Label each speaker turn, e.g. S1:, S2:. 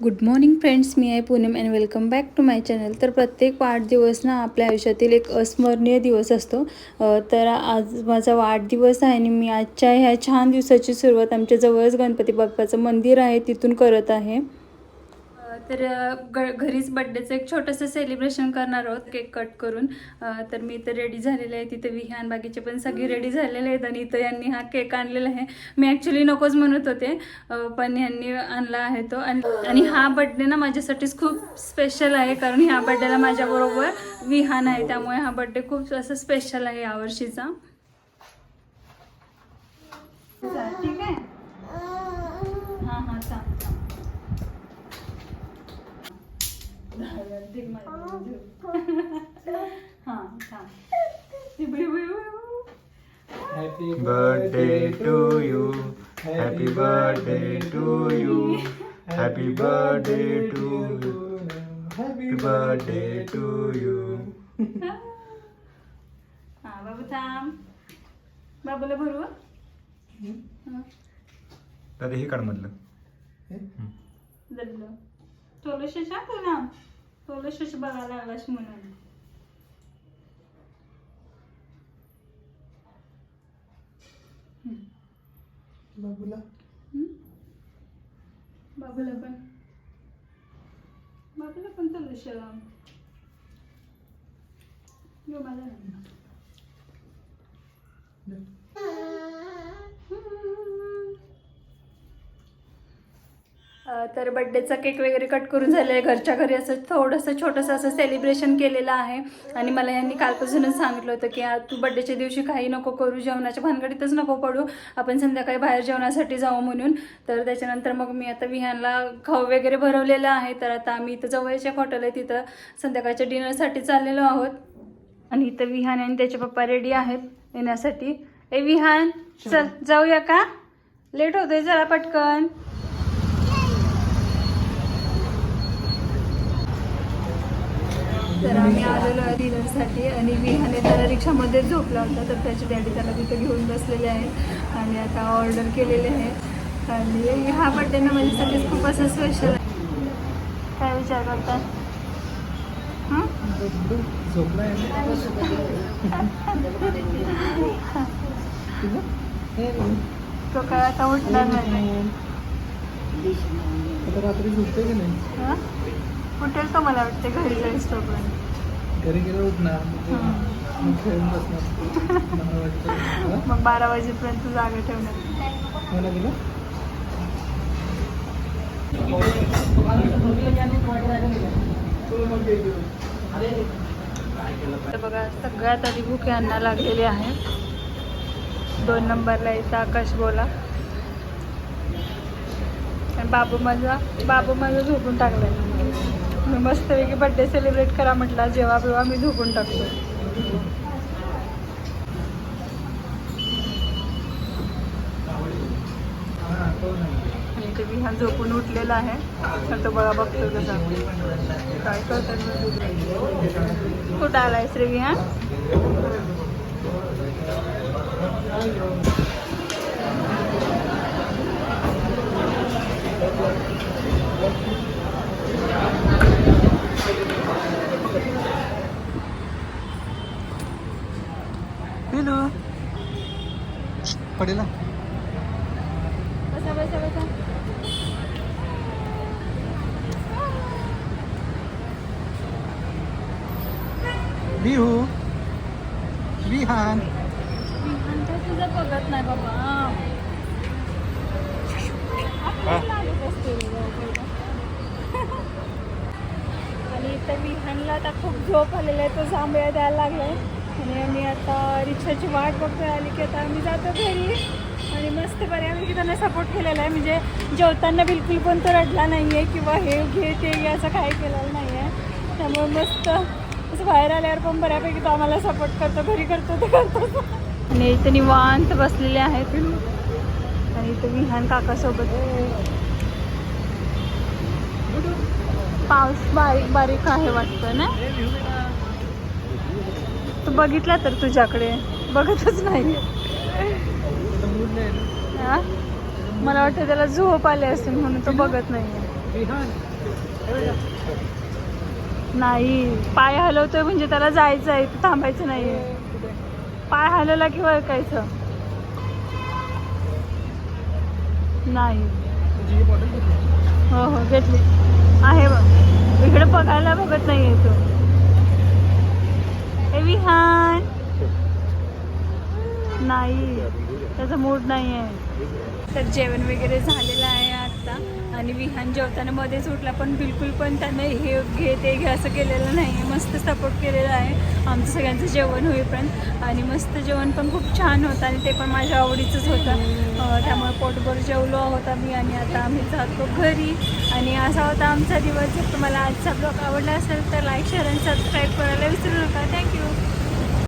S1: Good morning friends मी आहे Poonam and welcome back to my channel तर प्रत्येक वाढदिवस ना आपल्या आयुष्यातील एक अस्मरणीय दिवस असतो. तर आज माझा वाढदिवस आहे आणि मी आजच्या ह्या छान दिवसाची सुरुवात आमच्या जवळच गणपती बाप्पाचं मंदिर आहे तिथून करत आहे. तर ग घरीच बड्डेचं एक छोटंसं सेलिब्रेशन करणार आहोत केक कट करून. तर मी इथं रेडी झालेले आहे तिथं विहान बाकीचे पण सगळे रेडी झालेले आहेत आणि इथं यांनी हा केक आणलेला आहे. मी ॲक्च्युली नकोच म्हणत होते पण यांनी आणला आहे तो. आणि आणि हा बड्डे ना माझ्यासाठीच खूप स्पेशल आहे कारण ह्या बड्डेला माझ्याबरोबर विहान आहे. त्यामुळे हा बड्डे खूप असं स्पेशल आहे यावर्षीचा ठीक आहे हां हां सांग हां थांब
S2: Happy
S3: birthday to you. Happy birthday to you. Happy birthday to you. Happy birthday to you.
S1: हा बाबू थांब बाबूला भरू हं.
S3: दादा हे काढ मधलं
S1: दडलं तोलशेच्या तुला तोलशेच बघायला लागलास म्हणून
S2: बाबूला.
S1: बाबूला पण. बाबूला पण तोलश यो माझा तर बड्डेचा केक वगैरे कट करून झालं आहे घरच्या घरी असं थोडंसं छोटंसं असं सेलिब्रेशन केलेलं आहे. आणि मला यांनी कालपासूनच सांगितलं होतं की तू बड्डेच्या दिवशी काही नको करू जेवणाच्या भानगडीतच नको पडू. आपण संध्याकाळी बाहेर जेवणासाठी जाऊ म्हणून. तर त्याच्यानंतर मग मी आता विहानला खाऊ वगैरे भरवलेलं आहे. तर आता आम्ही इथं जवळच्या हॉटेल आहे. तिथं संध्याकाळच्या डिनरसाठी चाललेलो आहोत. आणि इथं विहान आणि त्याचे पप्पा रेडी आहेत येण्यासाठी. ए विहान चल जाऊया का? लेट होतोय जरा पटकन. तर आम्ही आलेलो आहे डिनरसाठी आणि विहाने त्याला रिक्षामध्ये झोपला होता तर त्याचे डॅडी त्याला तिथं घेऊन बसलेले आहेत आणि आता ऑर्डर केलेले आहे. आणि हा बड्डे ना माझ्यासाठी खूप असं स्पेशल आहे. काय विचार हं?
S2: झोपलाय
S1: तो काय आता उठणार नाही.
S2: रात्री झोपते की नाही?
S1: हं? उठेल तो मला वाटते घरी जाईस तोपर्यंत
S2: घरी गेलं उठणार.
S1: हं.
S2: मग खेळून बसणार. मला वाटतं. हा?
S1: मग बारा वाजेपर्यंत जागा ठेवणार.
S2: मला गेलं?
S1: बघा सगळ्यात आधी भूक यांना लागलेली आहे. दोन नंबरला इथं आकाश बोला. आणि बाबू माझा बाबू माझा झोपून टाकलाय. मी मस्तपैकी बड्डे सेलिब्रेट करा म्हटला जेव्हा बेव्हा मी झोपून टाकतो.
S2: हा,
S1: आणि ते विहान झोपून उठलेला आहे. तर तो बघा बघतो कसा. काय करतात कुठं आलाय श्री विहान
S2: you. पडेल.
S1: बसा बसा बसा.
S2: बिहू विहान
S1: तुझं बघत नाही बाबा. आणि इथं विहानला आता खूप झोप आलेला आहे तो जांभळ्या द्यायला लागलाय. आणि आम्ही आता रिक्षाची वाट बघतोय आली की आता आम्ही जातो घरी. आणि मस्त बऱ्यापैकी त्यांना सपोर्ट केलेला आहे. म्हणजे जेवताना बिलकुल पण तो रडला नाही आहे किंवा हे घे ते घे असं काही केलेलं नाही आहे त्यामुळे मस्त असं बाहेर आल्यावर पण बऱ्यापैकी तो आम्हाला सपोर्ट करतो घरी करतो ते करतो. आणि इथे निवांत बसलेले आहेत. आणि इथे विहान काकासोबत. पाऊस बारीक बारीक आहे वाटतं ना बघितला तर तुझ्याकडे. बघतच नाही. मला वाटतं त्याला झोप आले असेल म्हणून तो बघत नाही नाही पाय हलवतोय म्हणजे त्याला जायचं आहे थांबायचं नाहीये. पाय हलवला की वळकायचं नाही.
S2: हो
S1: हो घेतली. आहे बघ. इकडे बघायला बघत नाहीये तो. विहान नाही त्याचा मूड नाही आहे तर जेवण वगैरे झालेलं आहे आत्ता आणि विहान जेवताना मध्येच उठला पण बिलकुल पण त्यानं हे घे ते घे असं केलेलं नाही आहे मस्त सपोर्ट केलेला आहे. आमचं सगळ्यांचं जेवण होईपर्यंत. आणि मस्त जेवण पण खूप छान होतं आणि ते पण माझ्या आवडीचंच होतं. त्यामुळे पोटभर जेवलो आहोत आम्ही आणि आता आम्ही जातो घरी. आणि असा होता आमचा दिवस. जर तुम्हाला आजचा ब्लॉग आवडला असेल तर लाईक शेअर आणि सबस्क्राईब करायला विसरू नका. थँक्यू